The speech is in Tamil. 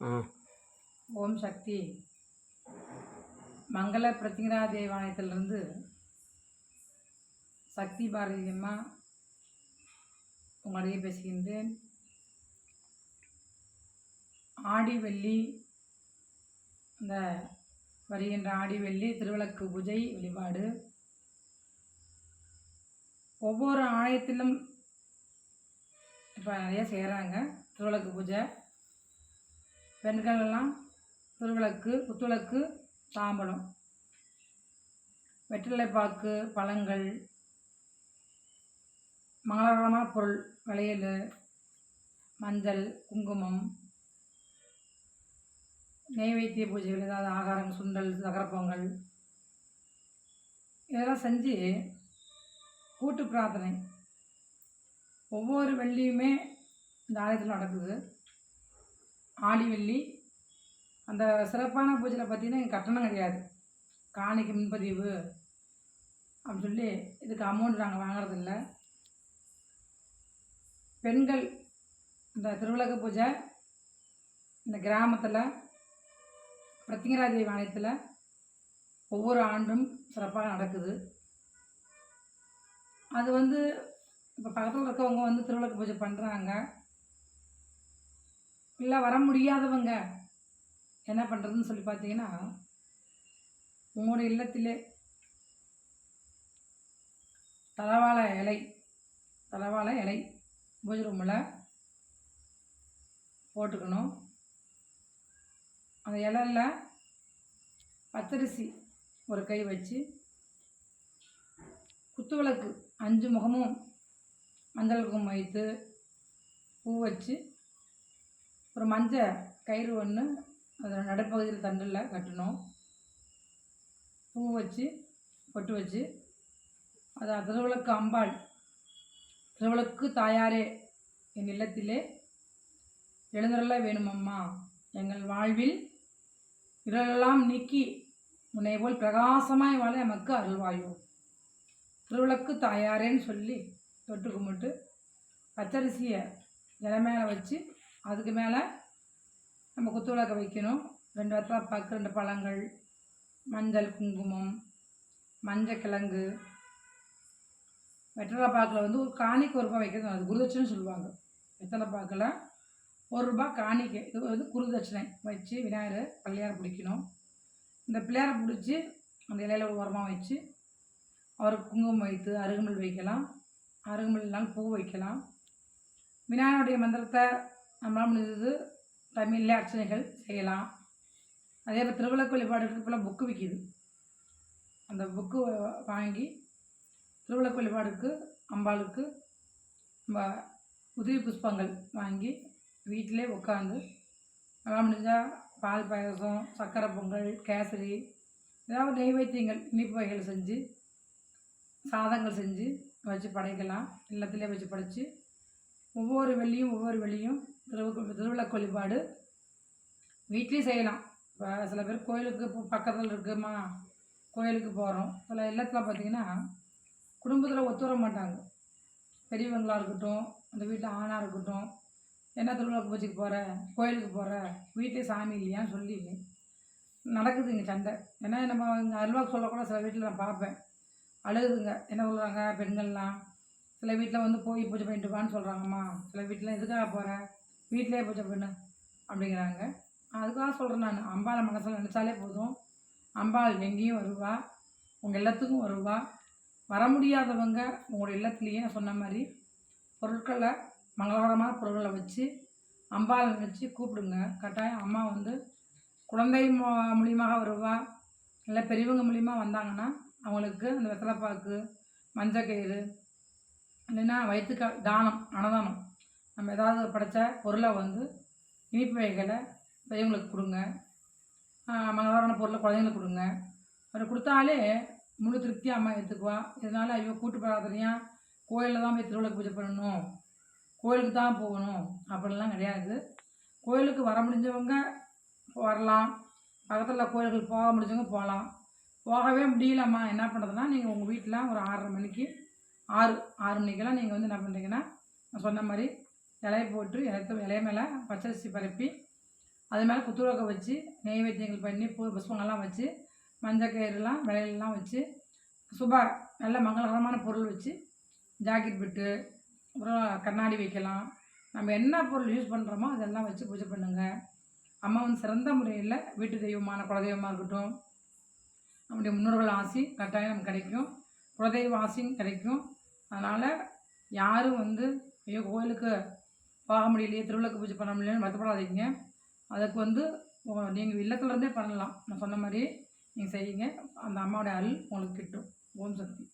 ஓம் சக்தி. மங்கள பிரத்திங்கரா தேவாலயத்திலிருந்து சக்தி பாரதி அம்மா உங்களிடையே பேசுகின்றேன். ஆடி வெள்ளி இந்த வருகின்ற ஆடி வெள்ளி திருவிளக்கு பூஜை வழிபாடு. ஒவ்வொரு ஆலயத்திலும் இப்போ நிறைய செய்கிறாங்க திருவிளக்கு பூஜை. பெண்கள் எல்லாம் திருவிளக்கு குத்துவிளக்கு தாம்பலம் வெற்றிலைப்பாக்கு பழங்கள் மங்களகரமான பொருள் வளையல் மஞ்சள் குங்குமம் நெய்வேத்திய பூஜைகள் ஏதாவது ஆகாரம் சுண்டல் சகரப்பொங்கல் பொங்கல் இதெல்லாம் செஞ்சு கூட்டு பிரார்த்தனை. ஒவ்வொரு வெள்ளியுமே இந்த ஆலயத்தில் நடக்குது. ஆடி வெள்ளி. அந்த சிறப்பான பூஜையில் பார்த்தீங்கன்னா கட்டணம் கிடையாது. காணிக்கு முன்பதிவு அப்படின்னு சொல்லி இதுக்கு அமௌண்ட் நாங்கள் வாங்குறதில்ல பெண்கள் இந்த திருவிளக்கு பூஜை இந்த கிராமத்தில் பிரத்திங்கராஜி ஆலயத்தில் ஒவ்வொரு ஆண்டும் சிறப்பாக நடக்குது. அது வந்து இப்போ பக்கத்தில் இருக்கவங்க வந்து திருவிளக்கு பூஜை பண்ணுறாங்க இல்லை வர முடியாதவங்க. என்ன பண்ணுறதுன்னு சொல்லி பார்த்தீங்கன்னா உங்களோட இல்லத்திலே தலவாழை இலை தலவாழை இலை பூஜை ரூமில் போட்டுக்கணும். அந்த இலையில பத்தரிசி ஒரு கை வச்சு குத்துவிளக்கு அஞ்சு முகமும் மஞ்சள் குங்குமம் வைத்து பூ வச்சு ஒரு மஞ்சள் கயிறு ஒன்று அதில் நடுப்பகுதியில் தண்டில் கட்டணும். பூ வச்சு பொட்டு வச்சு அது திருவிளக்கு அம்பாள் திருவிளக்கு தாயாரே என் இல்லத்திலே எழுந்தருள வேணுமம்மா. எங்கள் வாழ்வில் இருளெல்லாம் நீக்கி உன்னை போல் பிரகாசமாய் வாழ எமக்கு அருள்வாயோ. திருவிளக்கு தாயாரேன்னு சொல்லி தொட்டு கும்பிட்டு பச்சரிசியை நிலமேல மேலே வச்சு அதுக்கு மேலே நம்ம குத்து விளக்க வைக்கணும். ரெண்டு வெத்தலை பக்கு ரெண்டு பழங்கள் மஞ்சள் குங்குமம் மஞ்சள் கிழங்கு. பாக்கில் வந்து ஒரு காணிக்கு ஒரு ரூபாய் வைக்கிறது அது குருதட்சணைன்னு சொல்லுவாங்க. வெத்தலை பாக்கில் ஒரு ரூபாய் காணிக்கை இது வந்து குருதட்சணை வச்சு விநாயகர் பிள்ளையாரை பிடிக்கணும். இந்த பிள்ளையாரை பிடிச்சி அந்த இலையில ஒரு உரமாக வச்சு அவருக்கு குங்குமம் வைத்து அருகமல் வைக்கலாம். அருகமல் இல்லைனாலும் பூ வைக்கலாம். விநாயகருடைய மந்திரத்தை நம்மளால் முடிஞ்சது தமிழில் அர்ச்சனைகள் செய்யலாம். அதே மாதிரி திருவிழா வழிபாடுகளுக்கு இப்போலாம் புக்கு விற்கிது அந்த புக்கு வாங்கி திருவிளக்கு வழிபாடுக்கு அம்பாளுக்கு நம்ம உதவி புஷ்பங்கள் வாங்கி வீட்டிலே உட்காந்து நல்லா முடிஞ்சால் பால் பாயசம் சக்கரை பொங்கல் கேசரி ஏதாவது நெய்வேத்தியங்கள் இனிப்பு வகைகள் செஞ்சு சாதங்கள் செஞ்சு வச்சு படைக்கலாம். இல்லத்திலே வச்சு படைச்சு ஒவ்வொரு வெள்ளியும் ஒவ்வொரு வெள்ளியும் திருவிழா திருவிழா வழிபாடு வீட்லேயும் செய்யலாம். இப்போ சில பேர் கோயிலுக்கு பக்கத்தில் இருக்குமா கோயிலுக்கு போகிறோம் சில இல்லத்தில் பார்த்தீங்கன்னா குடும்பத்தில் ஒத்துவர மாட்டாங்க. பெரியவங்களாக இருக்கட்டும் அந்த வீட்டில் ஆணாக இருக்கட்டும் என்ன திருவிழா பூஜைக்கு போகிற கோயிலுக்கு போகிற வீட்டிலே சாமி இல்லையான்னு சொல்லி நடக்குதுங்க சண்டை. ஏன்னா நம்ம இங்கே அல்வாக்கு சொல்லக்கூட சில வீட்டில் நான் பார்ப்பேன். அழுகுதுங்க. என்ன சொல்கிறாங்க பெண்கள்லாம்? சில வீட்டில் வந்து போய் பூஜை பண்ணிட்டு வான்னு சொல்கிறாங்கம்மா சில வீட்டில் எதுக்காக போகிற வீட்டிலே பூஜை பண்ணு அப்படிங்கிறாங்க. அதுக்காக சொல்கிறேன் நான். அம்பாளை மனசில் நினச்சாலே போதும். அம்பாள் எங்கேயும் வருவா. உங்கள் எல்லாத்துக்கும் வருவா. வர முடியாதவங்க உங்களோட இல்லத்துலேயே சொன்ன மாதிரி பொருட்களை மங்களகரமான பொருட்களை வச்சு அம்பாள் நினச்சி கூப்பிடுங்க. கட்டாயம் அம்மா வந்து குழந்தை மூலியமாக வருவா. இல்லை பெரியவங்க மூலியமாக வந்தாங்கன்னா அவங்களுக்கு அந்த வெத்தலைப்பாக்கு மஞ்சக்கயிறு இல்லைன்னா வயிற்றுக்க தானம் அன்னதானம். நம்ம ஏதாவது படைச்ச பொருளை வந்து இனிப்பு வகைகளை பெரியவங்களுக்கு கொடுங்க. ஆஹ் மங்களகரமான பொருளை குழந்தைங்களுக்கு கொடுங்க. அப்படி கொடுத்தாலே முழு திருப்தியாக அம்மா எடுத்துக்குவா இதனால் ஐயோ கூட்டு பிரார்த்தனையா? கோயிலில் தான் போய் திருவிழா பூஜை பண்ணணும். கோயிலுக்கு தான் போகணும். அப்படின்லாம் கிடையாது. கோயிலுக்கு வர முடிஞ்சவங்க வரலாம். பக்கத்தில் கோயில்கள் போக முடிஞ்சவங்க போகலாம். போகவே முடியலம்மா. என்ன பண்ணுறதுன்னா நீங்கள் உங்கள் வீட்டில் ஒரு ஆறரை மணிக்கு ஆறு ஆறு மணிக்கெல்லாம் நீங்கள் வந்து என்ன பண்ணுறீங்கன்னா நான் சொன்ன மாதிரி இலையை போட்டு இலைய இலைய மேலே பச்சரிசி பரப்பி அது மேலே குத்துரோக்க வச்சு நெய்வேத்தியங்கள் பண்ணி பூ புஷ்பங்கள்லாம் வச்சு மஞ்சள் கயிறுலாம் விலையெல்லாம் வச்சு சுபா நல்ல மங்களகரமான பொருள் வச்சு ஜாக்கெட் பிட்டு அப்புறம் கண்ணாடி வைக்கலாம். நம்ம என்ன பொருள் யூஸ் பண்ணுறோமோ அதெல்லாம் வச்சு பூஜை பண்ணுங்கள் அம்மா வந்து சிறந்த முறையில் வீட்டு தெய்வமான குலதெய்வமாக இருக்கட்டும் நம்முடைய முன்னோர்கள் ஆசி கட்டாயம் நமக்கு கிடைக்கும். குலதெய்வ ஆசையும் கிடைக்கும். அதனால் யாரும் வந்து ஐயோ கோயிலுக்கு போக முடியலையே திருவிளக்கு பூஜை பண்ண முடியலன்னு வருத்தப்படாதீங்க. அதுக்கு வந்து நீங்கள் இல்லத்துலேருந்தே பண்ணலாம். நான் சொன்ன மாதிரி நீங்கள் செய்யுங்க. அந்த அம்மாவோட அருள் உங்களுக்கு கிட்டும். ஓம் சக்தி.